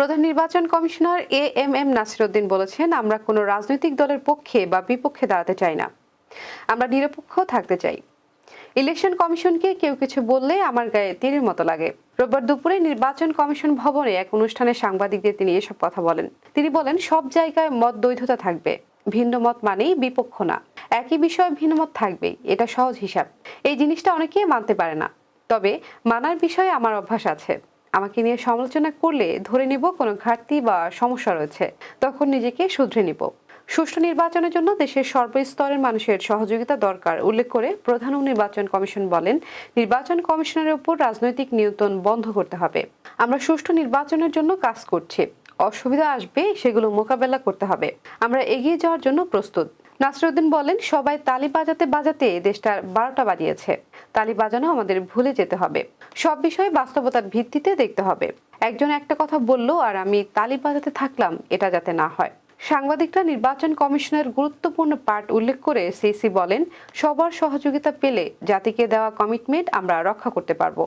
প্রধান নির্বাচন commissioner A M M Nasiruddin বলেছেন, আমরা কোনো রাজনৈতিক দলের পক্ষে বা বিপক্ষে দাঁড়াতে চাই না। আমরা নিরপেক্ষ থাকতে চাই। ইলেকশন কমিশনকে কেউ কিছু বললে আমার গায়ে তীরের মতো লাগে। রোববার দুপুরে নির্বাচন কমিশন ভবনে এক অনুষ্ঠানে সাংবাদিকদের তিনি এসব কথা বলেন। তিনি বলেন, সব জায়গায় মত দ্বৈধতা থাকবে। ভিন্ন মত মানেই বিপক্ষ না। একই বিষয়ে ভিন্ন মত থাকবেই এটা সহজ হিসাব। এই জিনিসটা অনেকেই মানতে পারে না। তবে মানার বিষয়ে আমার অভ্যাস আছে। আমাকে নিয়ে সমালোচনা করলে ধরে নিব কোনো ঘাটতি বা সমস্যা রয়েছে। তখন নিজেকে শুধরে নিব। সুষ্ঠু নির্বাচনের জন্য দেশের সর্বস্তরের মানুষের সহযোগিতা দরকার, উল্লেখ করে প্রধান নির্বাচন কমিশন বলেন, নির্বাচন কমিশনের উপর রাজনৈতিক নিয়ন্ত্রণ বন্ধ করতে হবে। আমরা সুষ্ঠু নির্বাচনের জন্য কাজ করছি। অসুবিধা আসবে, সেগুলো মোকাবেলা করতে হবে। আমরা এগিয়ে যাওয়ার জন্য প্রস্তুত। নাসরুদ্দিন বলেন, সবাই তালি বাজাতে বাজাতে দেশটার বারোটা বাজিয়েছে। তালি বাজানো আমাদের ভুলে যেতে হবে। সব বিষয়ে বাস্তবতার ভিত্তিতে দেখতে হবে। একজন একটা কথা বলল আর আমি তালি বাজাতে থাকলাম, এটা যাতে না হয়। সাংবাদিকরা নির্বাচন কমিশনের গুরুত্বপূর্ণ পার্ট উল্লেখ করে সিসি বলেন, সবার সহযোগিতা পেলে জাতিকে দেওয়া কমিটমেন্ট আমরা রক্ষা করতে পারব।